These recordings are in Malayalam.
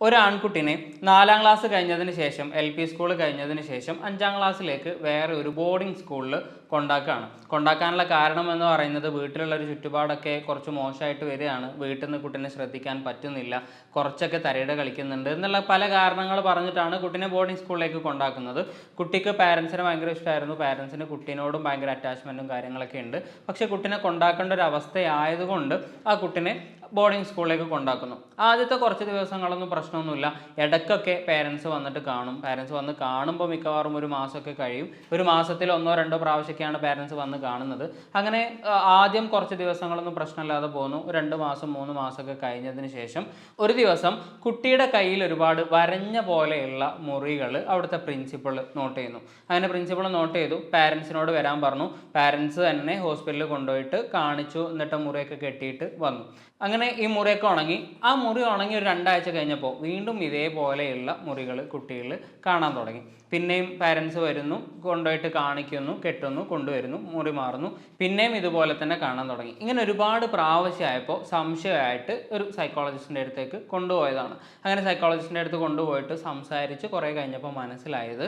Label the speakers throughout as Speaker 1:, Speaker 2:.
Speaker 1: ഒരു ആൺകുട്ടിനെ നാലാം ക്ലാസ് കഴിഞ്ഞതിന് ശേഷം എൽ പി സ്കൂൾ കഴിഞ്ഞതിന് ശേഷം അഞ്ചാം ക്ലാസ്സിലേക്ക് വേറെ ഒരു ബോർഡിംഗ് സ്കൂളിൽ കൊണ്ടാക്കുകയാണ് കൊണ്ടാക്കാനുള്ള കാരണം എന്ന് പറയുന്നത് വീട്ടിലുള്ള ഒരു ചുറ്റുപാടൊക്കെ കുറച്ച് മോശമായിട്ട് വരികയാണ്. വീട്ടിൽ നിന്ന് കുട്ടീനെ ശ്രദ്ധിക്കാൻ പറ്റുന്നില്ല. കുറച്ചൊക്കെ തരയുടെ കളിക്കുന്നുണ്ട് എന്നുള്ള പല കാരണങ്ങൾ പറഞ്ഞിട്ടാണ് കുട്ടീനെ ബോർഡിംഗ് സ്കൂളിലേക്ക് കൊണ്ടാക്കുന്നത്. കുട്ടിക്ക് പാരൻസിനെ ഭയങ്കര ഇഷ്ടമായിരുന്നു പാരൻസിന് കുട്ടീനോടും ഭയങ്കര അറ്റാച്ച്മെന്റും കാര്യങ്ങളൊക്കെ ഉണ്ട്. പക്ഷെ കുട്ടീനെ കൊണ്ടാക്കേണ്ട ഒരു അവസ്ഥയായതുകൊണ്ട് ആ കുട്ടീനെ ബോർഡിംഗ് സ്കൂളിലേക്ക് കൊണ്ടാക്കുന്നു. ആദ്യത്തെ കുറച്ച് ദിവസങ്ങളൊന്നും പ്രശ്നമൊന്നുമില്ല. ഇടയ്ക്കൊക്കെ പേരൻസ് വന്നിട്ട് കാണും. പേരൻസ് വന്ന് കാണുമ്പോൾ മിക്കവാറും ഒരു മാസമൊക്കെ കഴിയും. ഒരു മാസത്തിൽ ഒന്നോ രണ്ടോ പ്രാവശ്യമൊക്കെയാണ് പേരൻസ് വന്ന് കാണുന്നത്? അങ്ങനെ ആദ്യം കുറച്ച് ദിവസങ്ങളൊന്നും പ്രശ്നമില്ലാതെ പോകുന്നു രണ്ട് മാസം മൂന്ന് മാസമൊക്കെ കഴിഞ്ഞതിന് ശേഷം ഒരു ദിവസം കുട്ടിയുടെ കയ്യിൽ ഒരുപാട് വരഞ്ഞ പോലെയുള്ള മുറികൾ അവിടുത്തെ പ്രിൻസിപ്പൾ നോട്ട് ചെയ്യുന്നു. അങ്ങനെ പ്രിൻസിപ്പൾ നോട്ട് ചെയ്തു. പാരൻസിനോട് വരാൻ പറഞ്ഞു. പാരൻസ് തന്നെ ഹോസ്പിറ്റലിൽ കൊണ്ടുപോയിട്ട് കാണിച്ചു. എന്നിട്ട് മുറിയൊക്കെ കെട്ടിയിട്ട് വന്നു. അങ്ങനെ ഈ മുറിയൊക്കെ ഉണങ്ങി. ആ മുറി ഉണങ്ങി ഒരു രണ്ടാഴ്ച കഴിഞ്ഞപ്പോൾ വീണ്ടും ഇതേപോലെയുള്ള മുറികൾ കുട്ടികൾ കാണാൻ തുടങ്ങി. പിന്നെയും പാരൻസ് വരുന്നു കൊണ്ടുപോയിട്ട് കാണിക്കുന്നു കെട്ടുന്നു കൊണ്ടുവരുന്നു മുറി മാറുന്നു. പിന്നെയും ഇതുപോലെ തന്നെ കാണാൻ തുടങ്ങി. ഇങ്ങനെ ഒരുപാട് പ്രാവശ്യമായപ്പോൾ സംശയമായിട്ട് ഒരു സൈക്കോളജിസ്റ്റിന്റെ അടുത്തേക്ക് കൊണ്ടുപോയതാണ്. അങ്ങനെ സൈക്കോളജിസ്റ്റിന്റെ അടുത്ത് കൊണ്ടുപോയിട്ട് സംസാരിച്ച് കുറേ കഴിഞ്ഞപ്പോൾ മനസ്സിലായത്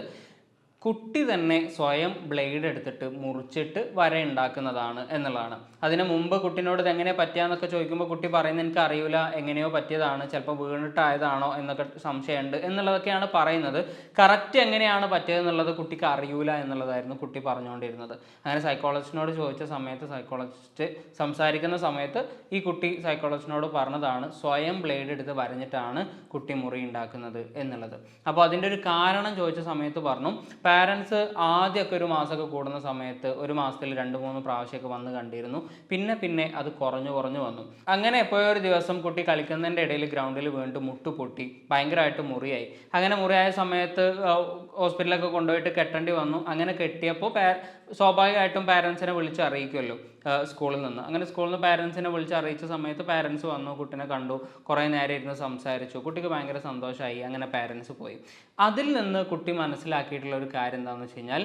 Speaker 1: കുട്ടി തന്നെ സ്വയം ബ്ലേഡ് എടുത്തിട്ട് മുറിച്ചിട്ട് വര ഉണ്ടാക്കുന്നതാണ് എന്നുള്ളതാണ്. അതിന് മുമ്പ് കുട്ടിനോട് എങ്ങനെ പറ്റിയാന്നൊക്കെ ചോദിക്കുമ്പോൾ കുട്ടി പറയുന്നത് എനിക്ക് അറിയില്ല എങ്ങനെയോ പറ്റിയതാണ് ചിലപ്പോൾ വീണിട്ടായതാണോ എന്നൊക്കെ സംശയമുണ്ട് എന്നുള്ളതൊക്കെയാണ് പറയുന്നത്. കറക്റ്റ് എങ്ങനെയാണ് പറ്റിയതെന്നുള്ളത് കുട്ടിക്ക് അറിയൂല എന്നുള്ളതായിരുന്നു കുട്ടി പറഞ്ഞുകൊണ്ടിരുന്നത്. അങ്ങനെ സൈക്കോളജിസ്റ്റിനോട് ചോദിച്ച സമയത്ത് സൈക്കോളജിസ്റ്റ് സംസാരിക്കുന്ന സമയത്ത് ഈ കുട്ടി സൈക്കോളജിസ്റ്റിനോട് പറഞ്ഞതാണ് സ്വയം ബ്ലേഡ് എടുത്ത് വരഞ്ഞിട്ടാണ് കുട്ടി മുറി ഉണ്ടാക്കുന്നത് എന്നുള്ളത്. അപ്പോൾ അതിന്റെ ഒരു കാരണം ചോദിച്ച സമയത്ത് പറഞ്ഞു പാരൻസ് ആദ്യമൊക്കെ ഒരു മാസമൊക്കെ കൂടുന്ന സമയത്ത് ഒരു മാസത്തിൽ രണ്ട് മൂന്ന് പ്രാവശ്യമൊക്കെ വന്ന് കണ്ടിരുന്നു. പിന്നെ പിന്നെ അത് കുറഞ്ഞു കുറഞ്ഞു വന്നു. അങ്ങനെ എപ്പോഴോ ഒരു ദിവസം കുട്ടി കളിക്കുന്നതിന്റെ ഇടയിൽ ഗ്രൗണ്ടിൽ വീണ്ടും മുട്ടു പൊട്ടി ഭയങ്കരമായിട്ട് മുറിയായി. അങ്ങനെ മുറിയായ സമയത്ത് ഹോസ്പിറ്റലൊക്കെ കൊണ്ടുപോയിട്ട് കെട്ടേണ്ടി വന്നു. അങ്ങനെ കെട്ടിയപ്പോൾ സ്വാഭാവികമായിട്ടും പാരൻസിനെ വിളിച്ച് അറിയിക്കുമല്ലോ സ്കൂളിൽ നിന്ന്. അങ്ങനെ സ്കൂളിൽ നിന്ന് പാരൻസിനെ വിളിച്ച് അറിയിച്ച സമയത്ത് പാരൻസ് വന്നു കുട്ടീനെ കണ്ടു കുറേ നേരം ഇരുന്ന് സംസാരിച്ചു. കുട്ടിക്ക് ഭയങ്കര സന്തോഷമായി അങ്ങനെ പാരൻസ് പോയി. അതിൽ നിന്ന് കുട്ടി മനസ്സിലാക്കിയിട്ടുള്ള ഒരു കാര്യം എന്താണെന്ന് വെച്ച് കഴിഞ്ഞാൽ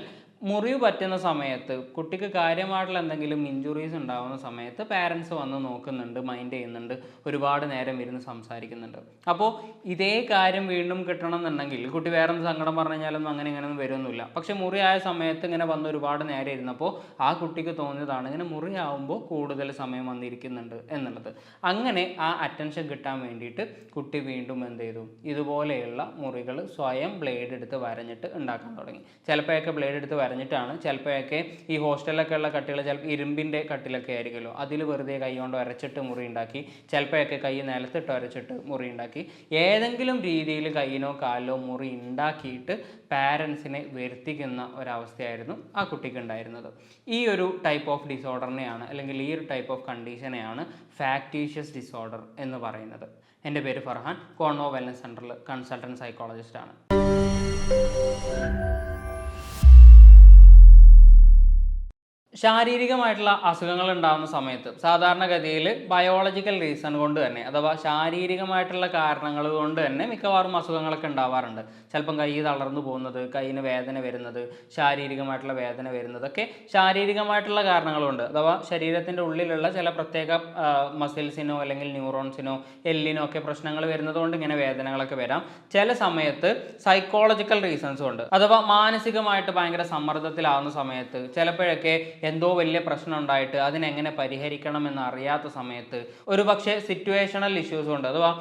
Speaker 1: മുറിവ് പറ്റുന്ന സമയത്ത് കുട്ടിക്ക് കാര്യമായിട്ടുള്ള എന്തെങ്കിലും ഇഞ്ചുറീസ് ഉണ്ടാകുന്ന സമയത്ത് പാരൻസ് വന്ന് നോക്കുന്നുണ്ട് മൈൻഡ് ചെയ്യുന്നുണ്ട് ഒരുപാട് നേരം ഇരുന്ന് സംസാരിക്കുന്നുണ്ട്. അപ്പോൾ ഇതേ കാര്യം വീണ്ടും കിട്ടണം എന്നുണ്ടെങ്കിൽ കുട്ടി വേറെ സങ്കടം പറഞ്ഞു കഴിഞ്ഞാലൊന്നും അങ്ങനെ ഇങ്ങനെയൊന്നും വരുമൊന്നുമില്ല പക്ഷെ മുറിയായ സമയത്ത് ഇങ്ങനെ വന്ന് ഒരുപാട് നേരം ഇരുന്നപ്പോൾ ആ കുട്ടിക്ക് തോന്നിയതാണ് ഇങ്ങനെ മുറിയാവുമ്പോൾ കൂടുതൽ സമയം വന്നിരിക്കുന്നുണ്ട് എന്നുള്ളത്. അങ്ങനെ ആ അറ്റൻഷൻ കിട്ടാൻ വേണ്ടിയിട്ട് കുട്ടി വീണ്ടും എന്ത് ചെയ്തു? ഇതുപോലെയുള്ള മുറികൾ സ്വയം ബ്ലേഡ് എടുത്ത് വരഞ്ഞിട്ട് ഉണ്ടാക്കാൻ തുടങ്ങി. ചിലപ്പോഴൊക്കെ ബ്ലേഡ് എടുത്ത് വരഞ്ഞിട്ടാണ് ചിലപ്പോഴൊക്കെ ഈ ഹോസ്റ്റലിലൊക്കെ ഉള്ള കട്ടികൾ ചിലപ്പോൾ ഇരുമ്പിന്റെ കട്ടിലൊക്കെ ആയിരിക്കുമല്ലോ. അതിൽ വെറുതെ കൈ കൊണ്ട് വരച്ചിട്ട് മുറി ഉണ്ടാക്കി ചിലപ്പോഴൊക്കെ കൈ നിലത്തിട്ട് വരച്ചിട്ട് മുറി ഉണ്ടാക്കി. ഏതെങ്കിലും രീതിയിൽ കൈയിനോ കാലിലോ മുറി ഉണ്ടാക്കിയിട്ട് പാരൻസിനെ വരുത്തിക്കുന്ന ഒരവസ്ഥയായിരുന്നു ആ കുട്ടിക്ക് ഉണ്ടായിരുന്നത്. ഈ ഒരു ടൈപ്പ് ഓഫ് ഡിസോർഡറിനെയാണ് അല്ലെങ്കിൽ ഈ ഒരു ടൈപ്പ് ഓഫ് കണ്ടീഷനെയാണ് ഫാക്ടീഷ്യസ് ഡിസോർഡർ എന്ന് പറയുന്നത്. എന്റെ പേര് ഫർഹാൻ കോൺവോ വെൽനസ് സെന്ററിൽ കൺസൾട്ടന്റ് സൈക്കോളജിസ്റ്റ് ശാരീരികമായിട്ടുള്ള അസുഖങ്ങൾ ഉണ്ടാകുന്ന സമയത്ത് സാധാരണഗതിയിൽ ബയോളജിക്കൽ റീസൺ കൊണ്ട് തന്നെ അഥവാ ശാരീരികമായിട്ടുള്ള കാരണങ്ങൾ കൊണ്ട് തന്നെ മിക്കവാറും അസുഖങ്ങളൊക്കെ ഉണ്ടാവാറുണ്ട്. ചിലപ്പം കൈ തളർന്നു പോകുന്നത് കൈയിന് വേദന വരുന്നത് ശാരീരികമായിട്ടുള്ള വേദന വരുന്നതൊക്കെ ശാരീരികമായിട്ടുള്ള കാരണങ്ങളുണ്ട്. അഥവാ ശരീരത്തിന്റെ ഉള്ളിലുള്ള ചില പ്രത്യേക മസിൽസിനോ അല്ലെങ്കിൽ ന്യൂറോൺസിനോ എല്ലിനോ ഒക്കെ പ്രശ്നങ്ങൾ വരുന്നത് കൊണ്ട് ഇങ്ങനെ വേദനകളൊക്കെ വരാം. ചില സമയത്ത് സൈക്കോളജിക്കൽ റീസൺസും ഉണ്ട്. അഥവാ മാനസികമായിട്ട് ഭയങ്കര സമ്മർദ്ദത്തിലാവുന്ന സമയത്ത് ചിലപ്പോഴൊക്കെ എന്തോ വലിയ പ്രശ്നം ഉണ്ടായിട്ട് അതിനെങ്ങനെ പരിഹരിക്കണം അറിയാത്ത സമയത്ത് ഒരു പക്ഷേ സിറ്റുവേഷണൽ ഇഷ്യൂസ് ഉണ്ട്. അഥവാ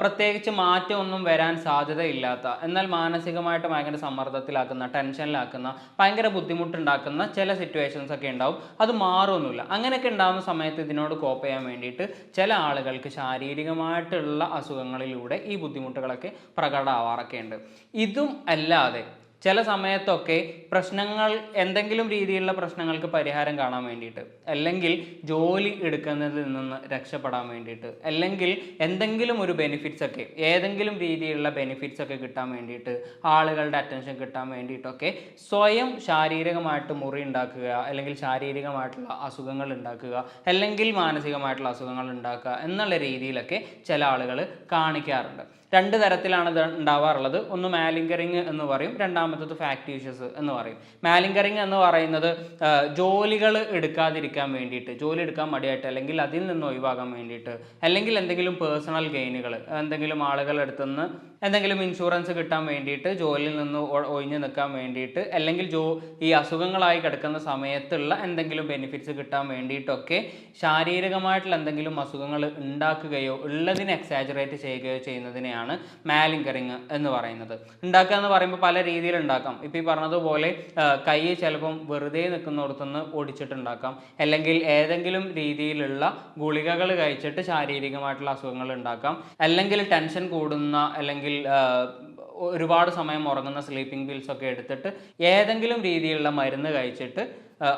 Speaker 1: പ്രത്യേകിച്ച് മാറ്റമൊന്നും വരാൻ സാധ്യതയില്ലാത്ത എന്നാൽ മാനസികമായിട്ട് ഭയങ്കര സമ്മർദ്ദത്തിലാക്കുന്ന ടെൻഷനിലാക്കുന്ന ഭയങ്കര ബുദ്ധിമുട്ടുണ്ടാക്കുന്ന ചില സിറ്റുവേഷൻസ് ഒക്കെ ഉണ്ടാവും. അത് മാറുമൊന്നുമില്ല അങ്ങനെയൊക്കെ ഉണ്ടാകുന്ന സമയത്ത് ഇതിനോട് കോപ്പ് ചെയ്യാൻ വേണ്ടിയിട്ട് ചില ആളുകൾക്ക് ശാരീരികമായിട്ടുള്ള അസുഖങ്ങളിലൂടെ ഈ ബുദ്ധിമുട്ടുകളൊക്കെ പ്രകടമാവാറൊക്കെ ഉണ്ട് ഇതും അല്ലാതെ ചില സമയത്തൊക്കെ പ്രശ്നങ്ങൾ എന്തെങ്കിലും രീതിയിലുള്ള പ്രശ്നങ്ങൾക്ക് പരിഹാരം കാണാൻ വേണ്ടിയിട്ട് അല്ലെങ്കിൽ ജോലി എടുക്കുന്നതിൽ നിന്ന് രക്ഷപ്പെടാൻ വേണ്ടിയിട്ട് അല്ലെങ്കിൽ എന്തെങ്കിലും ഒരു ബെനിഫിറ്റ്സ് ഒക്കെ ഏതെങ്കിലും രീതിയിലുള്ള ബെനിഫിറ്റ്സ് ഒക്കെ കിട്ടാൻ വേണ്ടിയിട്ട് ആളുകളുടെ അറ്റൻഷൻ കിട്ടാൻ വേണ്ടിയിട്ടൊക്കെ സ്വയം ശാരീരികമായിട്ട് മുറി ഉണ്ടാക്കുക അല്ലെങ്കിൽ ശാരീരികമായിട്ടുള്ള അസുഖങ്ങൾ ഉണ്ടാക്കുക അല്ലെങ്കിൽ മാനസികമായിട്ടുള്ള അസുഖങ്ങൾ ഉണ്ടാക്കുക എന്നുള്ള രീതിയിലൊക്കെ ചില ആളുകൾ കാണിക്കാറുണ്ട്. രണ്ട് തരത്തിലാണ് ഇത് ഉണ്ടാവാറുള്ളത്. ഒന്ന് മാലിങ്കറിങ് എന്ന് പറയും രണ്ടാമത്തത് ഫാക്ടീഷ്യസ് എന്ന് പറയും. മാലിങ്കറിങ് എന്ന് പറയുന്നത് ജോലികൾ എടുക്കാതിരിക്കാൻ വേണ്ടിയിട്ട് ജോലി എടുക്കാൻ മടിയായിട്ട് അല്ലെങ്കിൽ അതിൽ നിന്ന് ഒഴിവാകാൻ വേണ്ടിയിട്ട് അല്ലെങ്കിൽ എന്തെങ്കിലും പേഴ്സണൽ ഗെയിനുകൾ എന്തെങ്കിലും ആളുകളുടെ നിന്ന് എന്തെങ്കിലും ഇൻഷുറൻസ് കിട്ടാൻ വേണ്ടിയിട്ട് ജോലിയിൽ നിന്ന് ഒഴിഞ്ഞു നിൽക്കാൻ വേണ്ടിയിട്ട് അല്ലെങ്കിൽ ജോ ഈ അസുഖങ്ങളായി കിടക്കുന്ന സമയത്തുള്ള എന്തെങ്കിലും ബെനിഫിറ്റ്സ് കിട്ടാൻ വേണ്ടിയിട്ടൊക്കെ ശാരീരികമായിട്ടുള്ള എന്തെങ്കിലും അസുഖങ്ങൾ ഉണ്ടാക്കുകയോ ഉള്ളതിനെ എക്സാജറേറ്റ് ചെയ്യുകയോ ചെയ്യുന്നതിനെയാണ് മാലിങ്കറിങ് എന്ന് പറയുന്നത്. ഉണ്ടാക്കുക എന്ന് പറയുമ്പോൾ പല രീതിയിൽ ഉണ്ടാക്കാം. ഇപ്പം ഈ പറഞ്ഞതുപോലെ കൈ ചിലപ്പം വെറുതെ നിൽക്കുന്നിടത്തുനിന്ന് ഓടിച്ചിട്ടുണ്ടാക്കാം. അല്ലെങ്കിൽ ഏതെങ്കിലും രീതിയിലുള്ള ഗുളികകൾ കഴിച്ചിട്ട് ശാരീരികമായിട്ടുള്ള അസുഖങ്ങൾ ഉണ്ടാക്കാം. അല്ലെങ്കിൽ ടെൻഷൻ കൂടുന്ന അല്ലെങ്കിൽ ഒരുപാട് സമയം ഉറങ്ങുന്ന സ്ലീപ്പിംഗ് പിൽസ് ഒക്കെ എടുത്തിട്ട് ഏതെങ്കിലും രീതിയിലുള്ള മരുന്ന് കഴിച്ചിട്ട്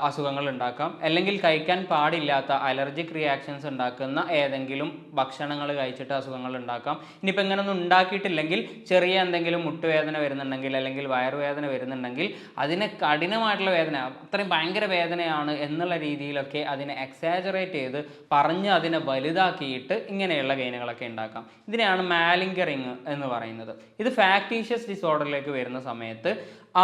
Speaker 1: അസുഖങ്ങൾ ഉണ്ടാക്കാം അല്ലെങ്കിൽ കഴിക്കാൻ പാടില്ലാത്ത അലർജിക് റിയാക്ഷൻസ് ഉണ്ടാക്കുന്ന ഏതെങ്കിലും ഭക്ഷണങ്ങൾ കഴിച്ചിട്ട് അസുഖങ്ങൾ ഉണ്ടാക്കാം ഇനിയിപ്പോൾ ഇങ്ങനൊന്നും ഉണ്ടാക്കിയിട്ടില്ലെങ്കിൽ ചെറിയ എന്തെങ്കിലും മുട്ടുവേദന വരുന്നുണ്ടെങ്കിൽ അല്ലെങ്കിൽ വയറുവേദന വരുന്നുണ്ടെങ്കിൽ അതിന് കഠിനമായിട്ടുള്ള വേദന അത്രയും ഭയങ്കര വേദനയാണ് എന്നുള്ള രീതിയിലൊക്കെ അതിനെ എക്സാജറേറ്റ് ചെയ്ത് പറഞ്ഞ് അതിനെ വലുതാക്കിയിട്ട് ഇങ്ങനെയുള്ള ഗെയിനുകളൊക്കെ ഉണ്ടാക്കാം. ഇതിനെയാണ് മാലിങ്കറിങ് എന്ന് പറയുന്നത്. ഇത് ഫാക്ടീഷ്യസ് ഡിസോർഡറിലേക്ക് വരുന്ന സമയത്ത്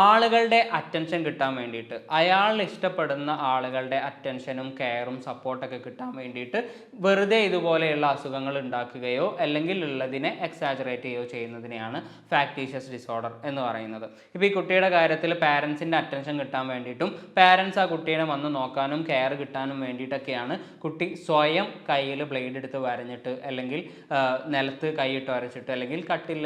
Speaker 1: ആളുകളുടെ അറ്റൻഷൻ കിട്ടാൻ വേണ്ടിയിട്ട് അയാൾ ഇഷ്ടപ്പെടുന്ന ആളുകളുടെ അറ്റൻഷനും കെയറും സപ്പോർട്ടൊക്കെ കിട്ടാൻ വേണ്ടിയിട്ട് വെറുതെ ഇതുപോലെയുള്ള അസുഖങ്ങൾ ഉണ്ടാക്കുകയോ അല്ലെങ്കിൽ ഉള്ളതിനെ എക്സാജറേറ്റ് ചെയ്യുകയോ ചെയ്യുന്നതിനെയാണ് ഫാക്ടീഷ്യസ് ഡിസോർഡർ എന്ന് പറയുന്നത്. ഇപ്പോൾ ഈ കുട്ടിയുടെ കാര്യത്തിൽ പാരൻസിന്റെ അറ്റൻഷൻ കിട്ടാൻ വേണ്ടിയിട്ടും പാരൻസ് ആ കുട്ടീനെ വന്ന് നോക്കാനും കെയർ കിട്ടാനും വേണ്ടിയിട്ടൊക്കെയാണ് കുട്ടി സ്വയം കയ്യിൽ ബ്ലേഡ് എടുത്ത് വരഞ്ഞിട്ട് അല്ലെങ്കിൽ നിലത്ത് കൈയിട്ട് വരച്ചിട്ട് അല്ലെങ്കിൽ കട്ടിൽ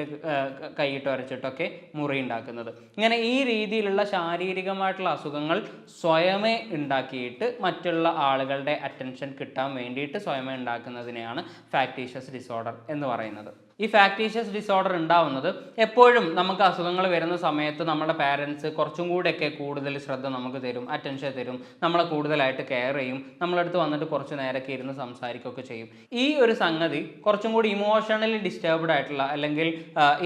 Speaker 1: കൈയിട്ട് വരച്ചിട്ടൊക്കെ മുറി ഉണ്ടാക്കുന്നത്. ഇങ്ങനെ ഈ രീതിയിലുള്ള ശാരീരികമായിട്ടുള്ള അസുഖങ്ങൾ സ്വയമേ ഉണ്ടാക്കിയിട്ട് മറ്റുള്ള ആളുകളുടെ അറ്റൻഷൻ കിട്ടാൻ വേണ്ടിയിട്ട് സ്വയമേ ഉണ്ടാക്കുന്നതിനെയാണ് ഫാക്ടീഷ്യസ് ഡിസോർഡർ എന്ന് പറയുന്നത്. ഈ ഫാക്ടീഷ്യസ് ഡിസോർഡർ ഉണ്ടാവുന്നത് എപ്പോഴും നമുക്ക് അസുഖങ്ങൾ വരുന്ന സമയത്ത് നമ്മുടെ പാരൻസ് കുറച്ചും കൂടെയൊക്കെ കൂടുതൽ ശ്രദ്ധ നമുക്ക് തരും അറ്റൻഷൻ തരും നമ്മളെ കൂടുതലായിട്ട് കെയർ ചെയ്യും നമ്മളടുത്ത് വന്നിട്ട് കുറച്ച് നേരമൊക്കെ ഇരുന്ന് സംസാരിക്കുകയൊക്കെ ചെയ്യും. ഈ ഒരു സംഗതി കുറച്ചും കൂടി ഇമോഷണലി ഡിസ്റ്റർബ്ഡ് ആയിട്ടുള്ള അല്ലെങ്കിൽ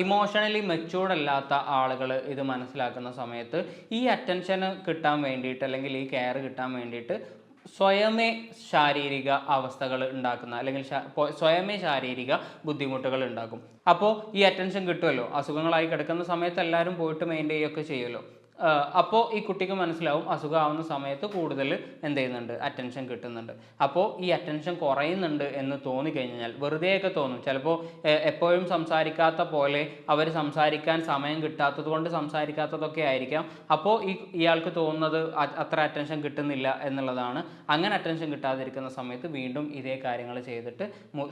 Speaker 1: ഇമോഷണലി മെച്ചൂർഡ് അല്ലാത്ത ആളുകൾ ഇത് മനസ്സിലാക്കുന്ന സമയത്ത് ഈ അറ്റൻഷൻ കിട്ടാൻ വേണ്ടിയിട്ട് അല്ലെങ്കിൽ ഈ കെയർ കിട്ടാൻ വേണ്ടിയിട്ട് സ്വയമേ ശാരീരിക അവസ്ഥകൾ ഉണ്ടാക്കുന്ന അല്ലെങ്കിൽ സ്വയമേ ശാരീരിക ബുദ്ധിമുട്ടുകൾ ഉണ്ടാക്കും. അപ്പോൾ ഈ അറ്റൻഷൻ കിട്ടുമല്ലോ അസുഖങ്ങളായി കിടക്കുന്ന സമയത്ത് എല്ലാവരും പോയിട്ട് മെയിന്റെയിൻ ചെയ്യുമല്ലോ അപ്പോൾ ഈ കുട്ടിക്ക് മനസ്സിലാവും അസുഖമാവുന്ന സമയത്ത് കൂടുതൽ എന്ത് ചെയ്യുന്നുണ്ട്? അറ്റൻഷൻ കിട്ടുന്നുണ്ട്. അപ്പോൾ ഈ അറ്റൻഷൻ കുറയുന്നുണ്ട് എന്ന് തോന്നിക്കഴിഞ്ഞാൽ വെറുതെയൊക്കെ തോന്നും. ചിലപ്പോൾ എപ്പോഴും സംസാരിക്കാത്ത പോലെ അവർ സംസാരിക്കാൻ സമയം കിട്ടാത്തത് കൊണ്ട് സംസാരിക്കാത്തതൊക്കെ ആയിരിക്കാം. അപ്പോൾ ഈ ഇയാൾക്ക് തോന്നുന്നത് അത്ര അറ്റൻഷൻ കിട്ടുന്നില്ല എന്നുള്ളതാണ്. അങ്ങനെ അറ്റൻഷൻ കിട്ടാതിരിക്കുന്ന സമയത്ത് വീണ്ടും ഇതേ കാര്യങ്ങൾ ചെയ്തിട്ട്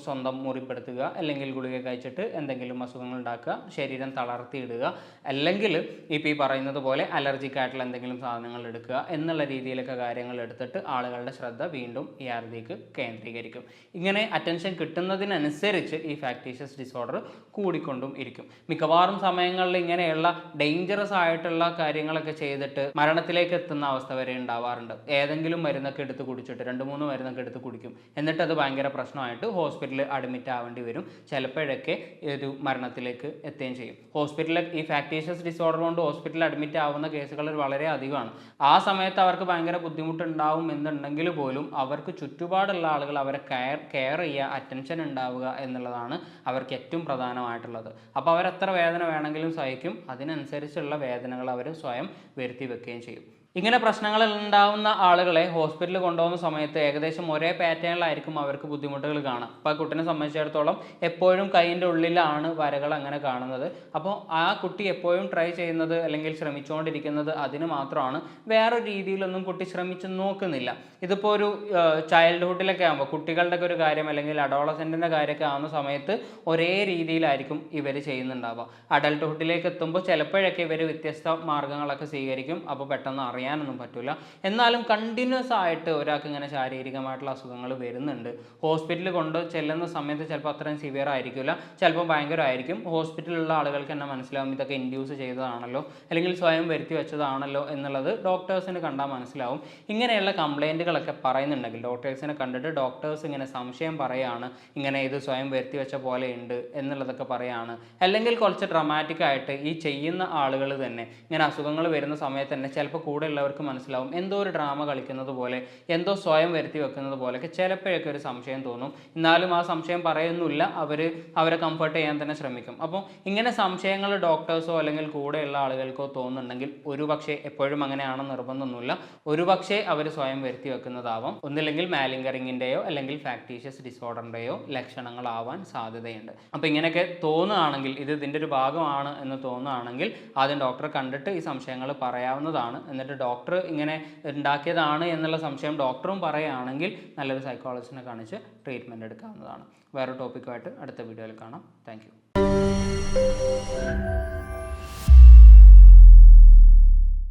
Speaker 1: സ്വന്തം മുറിപ്പെടുത്തുക അല്ലെങ്കിൽ ഗുളിക കഴിച്ചിട്ട് എന്തെങ്കിലും അസുഖങ്ങൾ ഉണ്ടാക്കുക ശരീരം തളർത്തിയിടുക അല്ലെങ്കിൽ ഇപ്പോൾ ഈ പറയുന്നത് പോലെ അലർജിക് ആയിട്ടുള്ള എന്തെങ്കിലും സാധനങ്ങൾ എടുക്കുക എന്നുള്ള രീതിയിലൊക്കെ കാര്യങ്ങൾ എടുത്തിട്ട് ആളുകളുടെ ശ്രദ്ധ വീണ്ടും ഈ ആർദിക്ക് കേന്ദ്രീകരിക്കും. ഇങ്ങനെ അറ്റൻഷൻ കിട്ടുന്നതിനനുസരിച്ച് ഈ ഫാക്ടീഷ്യസ് ഡിസോർഡർ കൂടിക്കൊണ്ടും ഇരിക്കും. മിക്കവാറും സമയങ്ങളിൽ ഇങ്ങനെയുള്ള ഡേഞ്ചറസ് ആയിട്ടുള്ള കാര്യങ്ങളൊക്കെ ചെയ്തിട്ട് മരണത്തിലേക്ക് എത്തുന്ന അവസ്ഥ വരെ ഉണ്ടാവാറുണ്ട്. ഏതെങ്കിലും മരുന്നൊക്കെ എടുത്ത് കുടിച്ചിട്ട് രണ്ട് മൂന്ന് മരുന്നൊക്കെ എടുത്ത് കുടിക്കും. എന്നിട്ട് അത് ഭയങ്കര പ്രശ്നമായിട്ട് ഹോസ്പിറ്റലിൽ അഡ്മിറ്റ് ആവേണ്ടി വരും. ചിലപ്പോഴൊക്കെ ഒരു മരണത്തിലേക്ക് എത്തുകയും ചെയ്യും. ഹോസ്പിറ്റലിൽ ഈ ഫാക്ടീഷ്യസ് ഡിസോർഡർ കൊണ്ട് ഹോസ്പിറ്റലിൽ അഡ്മിറ്റ് ആവുന്ന കേസുകൾ വളരെ അധികമാണ്. ആ സമയത്ത് അവർക്ക് ഭയങ്കര ബുദ്ധിമുട്ടുണ്ടാവും എന്നുണ്ടെങ്കിൽ പോലും അവർക്ക് ചുറ്റുപാടുള്ള ആളുകൾ അവരെ കെയർ കെയർ ചെയ്യുക അറ്റൻഷൻ ഉണ്ടാവുക എന്നുള്ളതാണ് അവർക്ക് ഏറ്റവും പ്രധാനമായിട്ടുള്ളത്. അപ്പോൾ അവരെത്ര വേദന വേണമെങ്കിലും സഹിക്കും. അതിനനുസരിച്ചുള്ള വേദനകൾ അവർ സ്വയം വരുത്തി വെക്കുകയും ചെയ്യും. ഇങ്ങനെ പ്രശ്നങ്ങൾ ഉണ്ടാവുന്ന ആളുകളെ ഹോസ്പിറ്റലിൽ കൊണ്ടുപോകുന്ന സമയത്ത് ഏകദേശം ഒരേ പാറ്റേണിലായിരിക്കും അവർക്ക് ബുദ്ധിമുട്ടുകൾ കാണാം അപ്പോൾ കുട്ടിനെ സംബന്ധിച്ചിടത്തോളം എപ്പോഴും കൈയിന്റെ ഉള്ളിലാണ് വരകൾ അങ്ങനെ കാണുന്നത്. അപ്പോൾ ആ കുട്ടി എപ്പോഴും ട്രൈ ചെയ്യുന്നത് അല്ലെങ്കിൽ ശ്രമിച്ചുകൊണ്ടിരിക്കുന്നത് അതിന് മാത്രമാണ്. വേറെ രീതിയിലൊന്നും കുട്ടി ശ്രമിച്ച് നോക്കുന്നില്ല. ഇതിപ്പോൾ ഒരു ചൈൽഡ്ഹുഡിലൊക്കെ ആകുമ്പോൾ കുട്ടികളുടെ ഒരു കാര്യം അല്ലെങ്കിൽ അഡോളസെന്റിന്റെ കാര്യമൊക്കെ ആവുന്ന സമയത്ത് ഒരേ രീതിയിലായിരിക്കും ഇവർ ചെയ്യുന്നുണ്ടാവുക. അഡൾട്ട്ഹുഡിലേക്ക് എത്തുമ്പോൾ ചിലപ്പോഴൊക്കെ ഇവർ വ്യത്യസ്ത മാർഗങ്ങളൊക്കെ സ്വീകരിക്കും. അപ്പോൾ പെട്ടെന്ന് അറിയാനൊന്നും പറ്റില്ല എന്നാലും കണ്ടിന്യൂസ് ആയിട്ട് ഒരാൾക്ക് ഇങ്ങനെ ശാരീരികമായിട്ടുള്ള അസുഖങ്ങൾ വരുന്നുണ്ട്. ഹോസ്പിറ്റലിൽ കൊണ്ട് ചെല്ലുന്ന സമയത്ത് ചിലപ്പോൾ അത്രയും സിവിയർ ആയിരിക്കില്ല ചിലപ്പോൾ ഭയങ്കരമായിരിക്കും ഹോസ്പിറ്റലിലുള്ള ആളുകൾക്ക് തന്നെ മനസ്സിലാവും ഇതൊക്കെ ഇൻഡ്യൂസ് ചെയ്തതാണല്ലോ അല്ലെങ്കിൽ സ്വയം വരുത്തി വെച്ചതാണല്ലോ എന്നുള്ളത് ഡോക്ടേഴ്സിന് കണ്ടാൽ മനസ്സിലാവും. ഇങ്ങനെയുള്ള കംപ്ലൈന്റുകളൊക്കെ പറയുന്നുണ്ടെങ്കിൽ ഡോക്ടേഴ്സിനെ കണ്ടിട്ട് ഡോക്ടേഴ്സ് ഇങ്ങനെ സംശയം പറയാണ് ഇങ്ങനെ ഇത് സ്വയം വരുത്തി വെച്ച പോലെ ഉണ്ട് എന്നുള്ളതൊക്കെ പറയാണ്. അല്ലെങ്കിൽ കുറച്ച് ഡ്രമാറ്റിക് ആയിട്ട് ഈ ചെയ്യുന്ന ആളുകൾ തന്നെ ഇങ്ങനെ അസുഖങ്ങൾ വരുന്ന സമയത്ത് തന്നെ ചിലപ്പോൾ കൂടെ ഉള്ളവർക്ക് മനസ്സിലാവും. എന്തോ ഒരു ഡ്രാമ കളിക്കുന്നത് പോലെ എന്തോ സ്വയം വരുത്തി വെക്കുന്നത് പോലെയൊക്കെ ചിലപ്പോഴൊക്കെ ഒരു സംശയം തോന്നും. എന്നാലും ആ സംശയം പറയുന്നില്ല അവർ അവരെ കംഫർട്ട് ചെയ്യാൻ തന്നെ ശ്രമിക്കും. അപ്പോൾ ഇങ്ങനെ സംശയങ്ങൾ ഡോക്ടേഴ്സോ അല്ലെങ്കിൽ കൂടെയുള്ള ആളുകൾക്കോ തോന്നുന്നുണ്ടെങ്കിൽ ഒരു പക്ഷേ എപ്പോഴും അങ്ങനെയാണെന്ന് നിർബന്ധമൊന്നുമില്ല. ഒരു പക്ഷേ അവർ സ്വയം വരുത്തി വെക്കുന്നതാവാം. ഒന്നില്ലെങ്കിൽ മാലിംഗറിങ്ങിന്റെയോ അല്ലെങ്കിൽ ഫാക്ടീഷ്യസ് ഡിസോർഡറിന്റെയോ ലക്ഷണങ്ങളാവാൻ സാധ്യതയുണ്ട്. അപ്പോൾ ഇങ്ങനെയൊക്കെ തോന്നുകയാണെങ്കിൽ ഇത് ഇതിന്റെ ഒരു ഭാഗമാണ് എന്ന് തോന്നുകയാണെങ്കിൽ ആദ്യം ഡോക്ടറെ കണ്ടിട്ട് ഈ സംശയങ്ങൾ പറയാവുന്നതാണ്. എന്നിട്ട് ഡോക്ടർ ഇങ്ങനെ ഉണ്ടാക്കിയതാണ് എന്നുള്ള സംശയം ഡോക്ടറും പറയുകയാണെങ്കിൽ നല്ലൊരു സൈക്കോളജിസ്റ്റിനെ കാണിച്ച് ട്രീറ്റ്മെന്റ് എടുക്കാവുന്നതാണ്. വേറെ ടോപ്പിക്കുമായിട്ട് അടുത്ത വീഡിയോയിൽ കാണാം. താങ്ക്